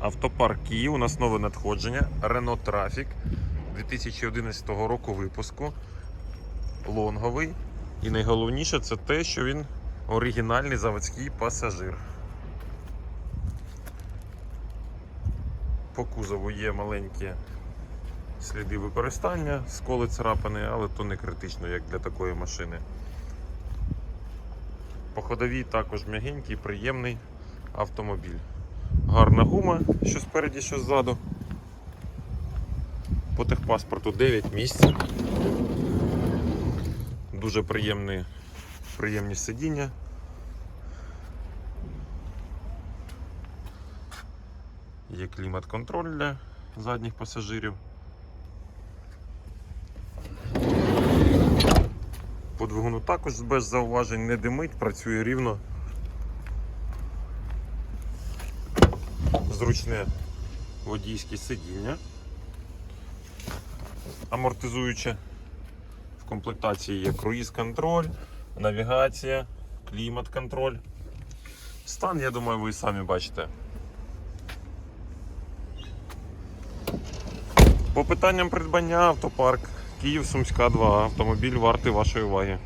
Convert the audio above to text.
Автопарк Київ, у нас нове надходження. Renault Traffic 2011 року випуску. Лонговий. І найголовніше це те, що він оригінальний заводський пасажир. По кузову є маленькі сліди використання, сколи царапини, але то не критично, як для такої машини. По ходовій також м'ягенький, приємний автомобіль. Гарна гума, що спереді, що ззаду. По техпаспорту 9 місць. Дуже приємні, приємні сидіння. Є клімат-контроль для задніх пасажирів. По двигуну також без зауважень не димить, працює рівно. Зручне водійське сидіння. Амортизуюче. В комплектації є круїз-контроль, навігація, клімат-контроль. Стан, я думаю, ви самі бачите. По питанням придбання автопарк Київ Сумська 2 автомобіль вартий вашої уваги.